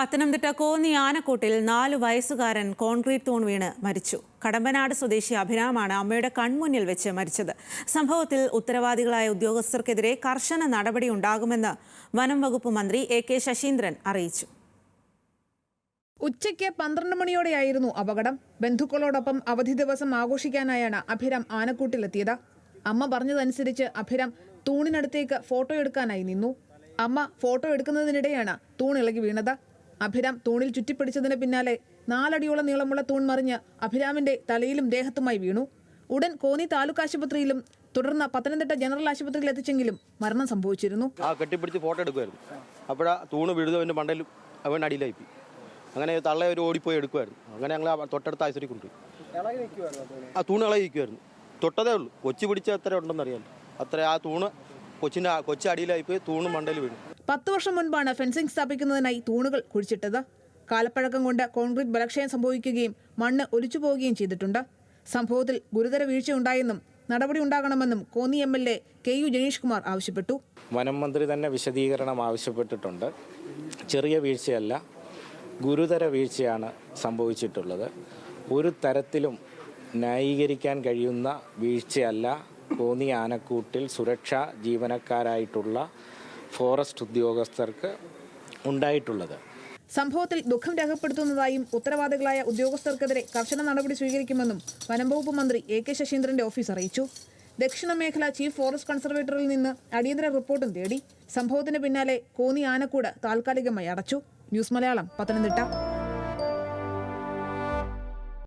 പത്തനംതിട്ട കോന്നി ആനക്കോട്ടിൽ നാല് വയസ്സുകാരൻ കോൺക്രീറ്റ് തൂൺ വീണ് മരിച്ചു. കടമ്പനാട് സ്വദേശി അഭിരാമാണ് അമ്മയുടെ കൺമുന്നിൽ വെച്ച് മരിച്ചത്. സംഭവത്തിൽ ഉത്തരവാദികളായ ഉദ്യോഗസ്ഥർക്കെതിരെ കർശന നടപടി ഉണ്ടാകുമെന്ന് വനം വകുപ്പ് മന്ത്രി എ കെ ശശീന്ദ്രൻ അറിയിച്ചു. ഉച്ചയ്ക്ക് പന്ത്രണ്ട് മണിയോടെയായിരുന്നു അപകടം. ബന്ധുക്കളോടൊപ്പം അവധി ദിവസം ആഘോഷിക്കാനായാണ് അഭിരാം ആനക്കൂട്ടിലെത്തിയത്. അമ്മ പറഞ്ഞതനുസരിച്ച് അഭിരാം തൂണിനടുത്തേക്ക് ഫോട്ടോ എടുക്കാനായി നിന്നു. അമ്മ ഫോട്ടോ എടുക്കുന്നതിനിടെയാണ് തൂണിളകി വീണത്. അഭിരാം തൂണിൽ ചുറ്റിപ്പിടിച്ചതിന് പിന്നാലെ നാലടിയോളം നീളമുള്ള തൂൺ മറിഞ്ഞ് അഭിരാമിന്റെ തലയിലും ദേഹത്തുമായി വീണു. ഉടൻ കോന്നി താലൂക്ക് ആശുപത്രിയിലും തുടർന്ന് പത്തനംതിട്ട ജനറൽ ആശുപത്രിയിൽ എത്തിച്ചെങ്കിലും മരണം സംഭവിച്ചിരുന്നു. ആ കെട്ടിപ്പിടിച്ച് ഫോട്ടോ എടുക്കുമായിരുന്നു അപ്പോഴാ തൂണ് വീഴുന്നവന്റെ മണ്ടയിൽ അവൻ അടിയിലായി അങ്ങനെ തള്ള ഒരു ഓടിപ്പോയി എടുക്കുമായിരുന്നു അങ്ങനെ ഞങ്ങൾ തൊട്ടടുത്ത ആശുപത്രി കൊണ്ടുപോയി. ആ തൂണ് ഇളകിക്കുമായിരുന്നു തൊട്ടതേ ഉള്ളൂ. കൊച്ചു പിടിച്ച എത്ര ഉണ്ടെന്ന് അറിയാമല്ലോ അത്ര ആ തൂണ് കൊച്ചിന്റെ കൊച്ചു അടിയിലായി പോയി തൂണ് മണ്ടയിൽ വീണു. പത്ത് വർഷം മുൻപാണ് ഫെൻസിംഗ് സ്ഥാപിക്കുന്നതിനായി തൂണുകൾ കുഴിച്ചിട്ടത്. കാലപ്പഴക്കം കൊണ്ട് കോൺക്രീറ്റ് ബലക്ഷയം സംഭവിക്കുകയും മണ്ണ് ഒലിച്ചു പോവുകയും ചെയ്തിട്ടുണ്ട്. സംഭവത്തിൽ ഗുരുതര വീഴ്ചയുണ്ടായെന്നും നടപടി ഉണ്ടാകണമെന്നും Konni M L A K U Janeesh Kumar ആവശ്യപ്പെട്ടു. വനം മന്ത്രി തന്നെ വിശദീകരണം ആവശ്യപ്പെട്ടിട്ടുണ്ട്. ചെറിയ വീഴ്ചയല്ല ഗുരുതര വീഴ്ചയാണ് സംഭവിച്ചിട്ടുള്ളത്. ഒരു തരത്തിലും ന്യായീകരിക്കാൻ കഴിയുന്ന വീഴ്ചയല്ല കോന്നി ആനക്കൂട്ടിൽ സുരക്ഷാ ജീവനക്കാരായിട്ടുള്ള ഫോറസ്റ്റ് ഉദ്യോഗസ്ഥർക്ക് ഉണ്ടായിട്ടുള്ളത്. സംഭവത്തിൽ ദുഃഖം രേഖപ്പെടുത്തുന്നതായും ഉത്തരവാദികളായ ഉദ്യോഗസ്ഥർക്കെതിരെ കർശന നടപടി സ്വീകരിക്കുമെന്നും വനംവകുപ്പ് മന്ത്രി എ കെ ശശീന്ദ്രന്റെ ഓഫീസ് അറിയിച്ചു. ദക്ഷിണ മേഖല ചീഫ് ഫോറസ്റ്റ് കൺസർവേറ്ററിൽ നിന്ന് അടിയന്തര റിപ്പോർട്ടും തേടി. സംഭവത്തിന് പിന്നാലെ കോന്നി ആനക്കൂട് താൽക്കാലികമായി അടച്ചു. ന്യൂസ് മലയാളം പത്തനംതിട്ട.